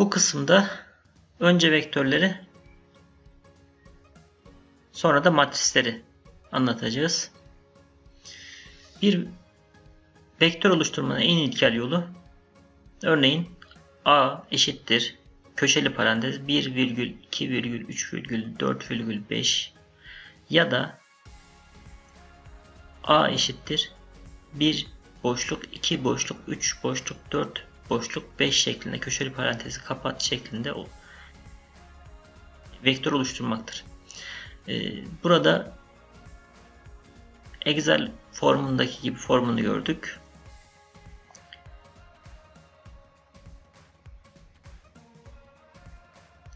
Bu kısımda önce vektörleri sonra da matrisleri anlatacağız. Bir vektör oluşturmanın en ilkel yolu örneğin a eşittir köşeli parantez 1 virgül 2 virgül 3 virgül 4 virgül 5 ya da a eşittir 1 boşluk 2 boşluk 3 boşluk 4 boşluk 5 şeklinde köşeli parantezi kapat şeklinde o vektör oluşturmaktır. Ee, burada Excel formundaki gibi formunu gördük.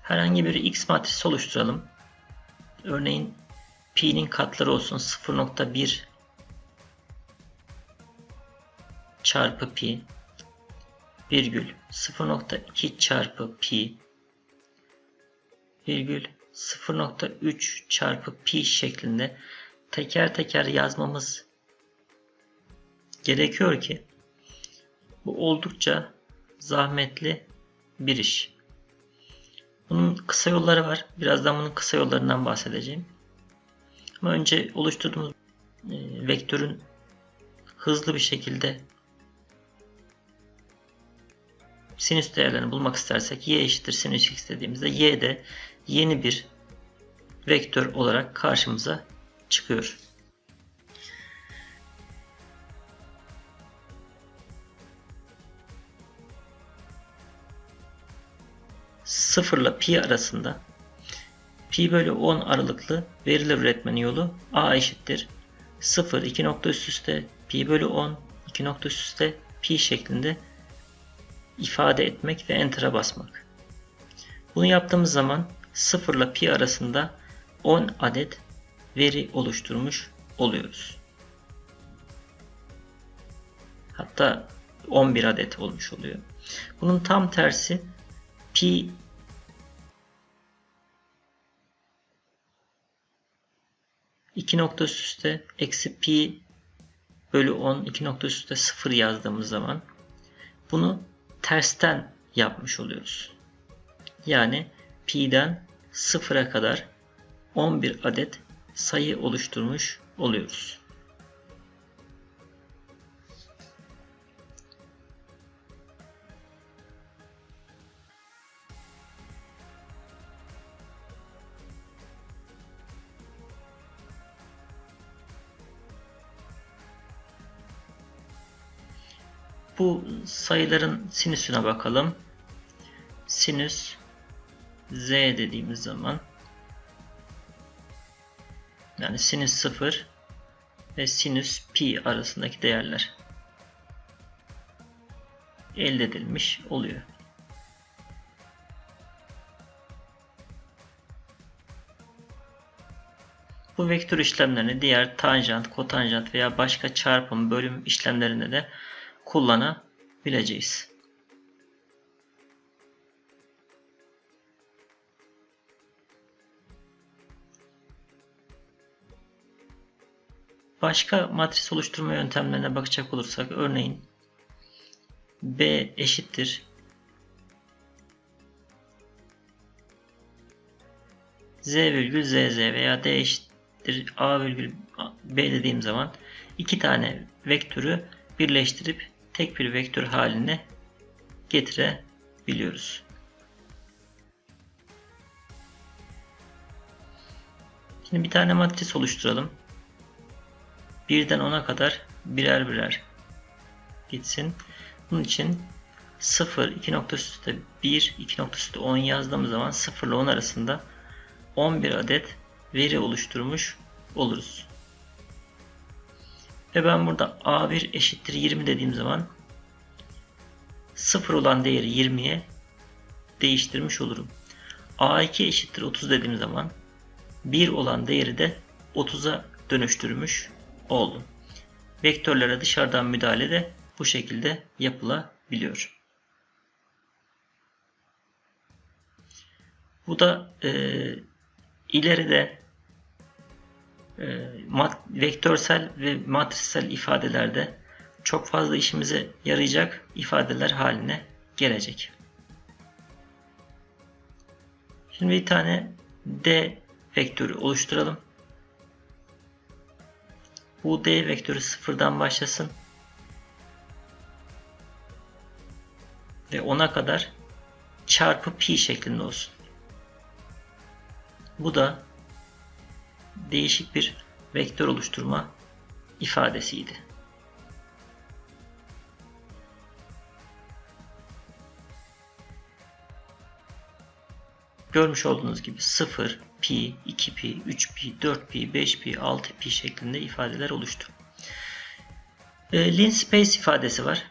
Herhangi bir x matrisi oluşturalım. Örneğin pi'nin katları olsun 0.1 çarpı pi virgül 0.2 çarpı pi virgül 0.3 çarpı pi şeklinde teker teker yazmamız gerekiyor ki bu oldukça zahmetli bir iş. Bunun kısa yolları var. Birazdan bunun kısa yollarından bahsedeceğim. Ama önce oluşturduğumuz e, vektörün hızlı bir şekilde sinüs değerlerini bulmak istersek y eşittir sinüs x dediğimizde y de yeni bir vektör olarak karşımıza çıkıyor. Sıfırla pi arasında pi bölü 10 aralıklı veriler üretmenin yolu a eşittir 0 2 nokta üst üste pi bölü 10 2 nokta üst üste pi şeklinde ifade etmek ve enter'a basmak. Bunu yaptığımız zaman 0 ile pi arasında 10 adet veri oluşturmuş oluyoruz. Hatta 11 adet olmuş oluyor. Bunun tam tersi pi iki nokta üst üste eksi pi bölü 10 iki nokta üst üste 0 yazdığımız zaman bunu tersten yapmış oluyoruz. Yani pi'den 0'a kadar 11 adet sayı oluşturmuş oluyoruz. Bu sayıların sinüsüne bakalım. Sinüs z dediğimiz zaman yani sinüs 0 ve sinüs pi arasındaki değerler elde edilmiş oluyor. Bu vektör işlemlerini diğer tanjant, kotanjant veya başka çarpım, bölüm işlemlerinde de kullanabileceğiz. Başka matris oluşturma yöntemlerine bakacak olursak örneğin B eşittir Z virgül ZZ veya D eşittir A virgül B dediğim zaman iki tane vektörü birleştirip tek bir vektör haline getirebiliyoruz. Şimdi bir tane matris oluşturalım. Birden 10'a kadar birer birer gitsin. Bunun için 0, 2 nokta üstte 1, 2 nokta üstte 10 yazdığımız zaman 0 ile 10 arasında 11 adet veri oluşturmuş oluruz. Ve ben burada A1 eşittir 20 dediğim zaman 0 olan değeri 20'ye değiştirmiş olurum. A2 eşittir 30 dediğim zaman 1 olan değeri de 30'a dönüştürmüş oldum. Vektörlere dışarıdan müdahale de bu şekilde yapılabiliyor. Bu da e, ileride vektörsel ve matrisel ifadelerde çok fazla işimize yarayacak ifadeler haline gelecek. Şimdi bir tane D vektörü oluşturalım. Bu D vektörü sıfırdan başlasın. Ve 10'a kadar çarpı pi şeklinde olsun. Bu da değişik bir vektör oluşturma ifadesiydi. Görmüş olduğunuz gibi 0, pi, 2pi, 3pi, 4pi, 5pi, 6pi şeklinde ifadeler oluştu. E, lin space ifadesi var.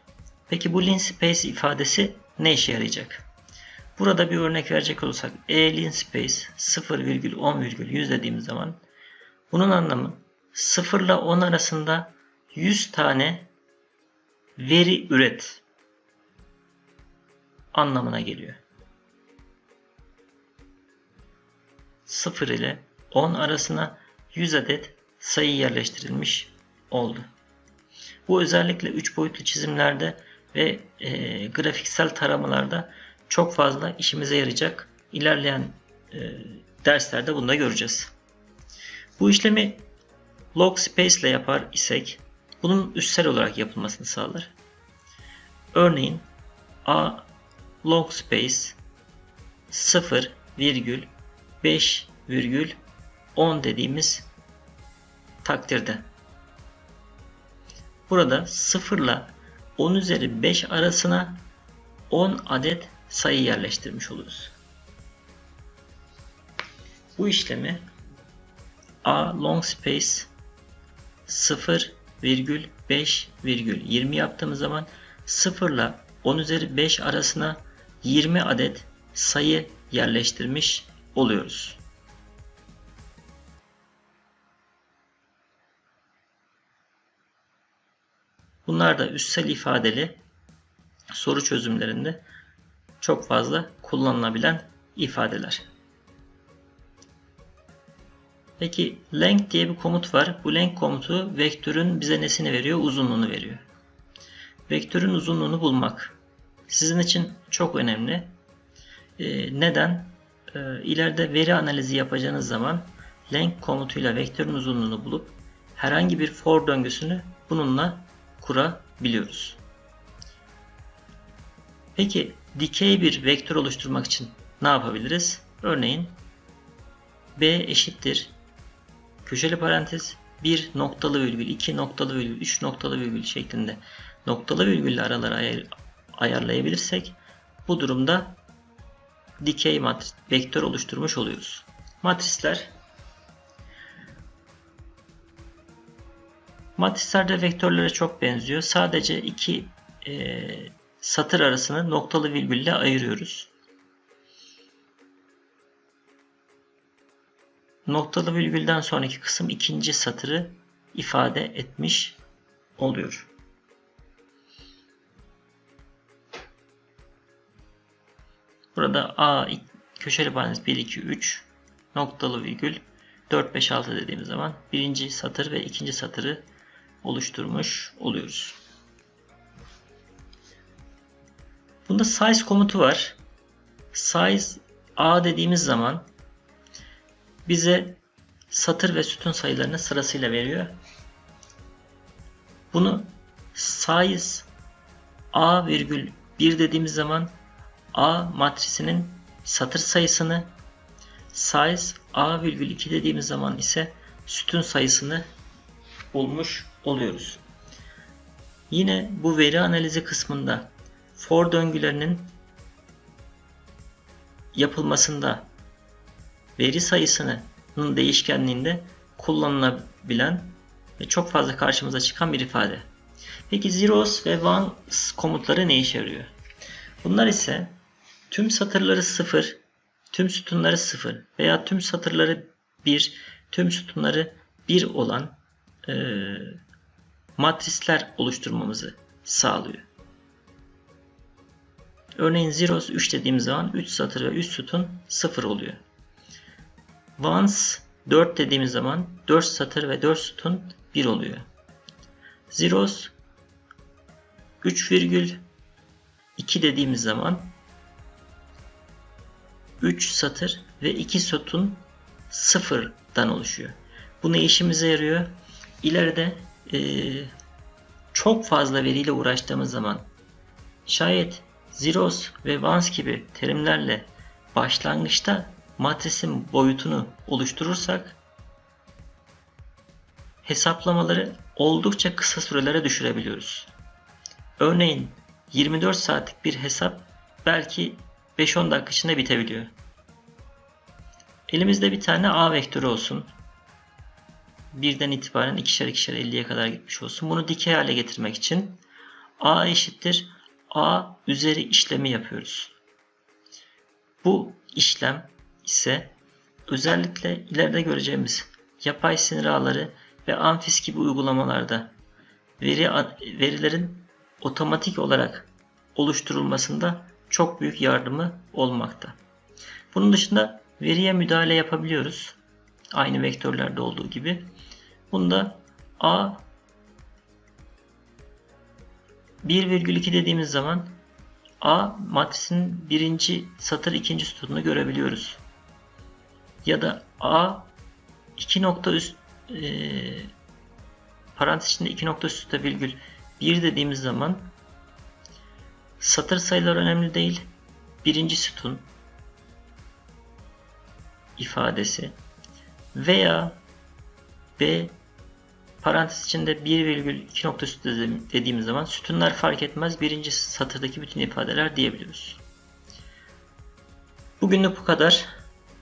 Peki bu lin space ifadesi ne işe yarayacak? Burada bir örnek verecek olursak e lin space 0,10,100 dediğimiz zaman bunun anlamı 0 ile 10 arasında 100 tane veri üret anlamına geliyor. 0 ile 10 arasına 100 adet sayı yerleştirilmiş oldu. Bu özellikle 3 boyutlu çizimlerde ve e, grafiksel taramalarda çok fazla işimize yarayacak. İlerleyen e, derslerde bunu da göreceğiz. Bu işlemi log space ile yapar isek bunun üstsel olarak yapılmasını sağlar. Örneğin a log space 0 virgül 5 virgül 10 dediğimiz takdirde burada 0 ile 10 üzeri 5 arasına 10 adet sayı yerleştirmiş oluruz. Bu işlemi a long space 0 virgül 5 virgül 20 yaptığımız zaman 0 ile 10 üzeri 5 arasına 20 adet sayı yerleştirmiş oluyoruz. Bunlar da üstsel ifadeli soru çözümlerinde çok fazla kullanılabilen ifadeler. Peki length diye bir komut var. Bu length komutu vektörün bize nesini veriyor? Uzunluğunu veriyor. Vektörün uzunluğunu bulmak sizin için çok önemli. Ee, neden? Ee, veri analizi yapacağınız zaman length komutuyla vektörün uzunluğunu bulup herhangi bir for döngüsünü bununla kurabiliyoruz. Peki dikey bir vektör oluşturmak için ne yapabiliriz? Örneğin b eşittir köşeli parantez 1 noktalı virgül 2 noktalı virgül 3 noktalı virgül şeklinde noktalı virgülle araları ayar, ayarlayabilirsek bu durumda dikey matris, vektör oluşturmuş oluyoruz. Matrisler Matrisler de vektörlere çok benziyor. Sadece iki e, satır arasını noktalı virgülle ayırıyoruz. Noktalı virgülden sonraki kısım ikinci satırı ifade etmiş oluyor. Burada A köşeli parantez 1 2 3 noktalı virgül 4 5 6 dediğimiz zaman birinci satır ve ikinci satırı oluşturmuş oluyoruz. Bunda size komutu var. Size A dediğimiz zaman bize satır ve sütun sayılarını sırasıyla veriyor. Bunu size A virgül 1 dediğimiz zaman A matrisinin satır sayısını size A virgül 2 dediğimiz zaman ise sütun sayısını bulmuş oluyoruz. Yine bu veri analizi kısmında for döngülerinin yapılmasında veri sayısının değişkenliğinde kullanılabilen ve çok fazla karşımıza çıkan bir ifade. Peki zeros ve ones komutları ne işe yarıyor? Bunlar ise tüm satırları 0, tüm sütunları 0 veya tüm satırları 1, tüm sütunları 1 olan e, matrisler oluşturmamızı sağlıyor. Örneğin zeros 3 dediğimiz zaman 3 satır ve 3 sütun 0 oluyor. Once 4 dediğimiz zaman 4 satır ve 4 sütun 1 oluyor. Zeros 3 virgül 2 dediğimiz zaman 3 satır ve 2 sütun sıfırdan oluşuyor. Bu ne işimize yarıyor? İleride eee, çok fazla veriyle uğraştığımız zaman şayet zeros ve ones gibi terimlerle başlangıçta matrisin boyutunu oluşturursak hesaplamaları oldukça kısa sürelere düşürebiliyoruz. Örneğin 24 saatlik bir hesap belki 5-10 dakika içinde bitebiliyor. Elimizde bir tane A vektörü olsun. Birden itibaren ikişer ikişer 50'ye kadar gitmiş olsun. Bunu dikey hale getirmek için A eşittir A üzeri işlemi yapıyoruz. Bu işlem ise özellikle ileride göreceğimiz yapay sinir ağları ve amfis gibi uygulamalarda veri verilerin otomatik olarak oluşturulmasında çok büyük yardımı olmakta. Bunun dışında veriye müdahale yapabiliyoruz. Aynı vektörlerde olduğu gibi. Bunda A 1,2 dediğimiz zaman A matrisinin birinci satır ikinci sütununu görebiliyoruz. Ya da A 2 nokta üst e, parantez içinde 2 nokta üstte virgül 1 dediğimiz zaman satır sayıları önemli değil. Birinci sütun ifadesi veya B parantez içinde 1,2 nokta üstü dediğimiz zaman sütunlar fark etmez birinci satırdaki bütün ifadeler diyebiliyoruz. Bugünlük bu kadar.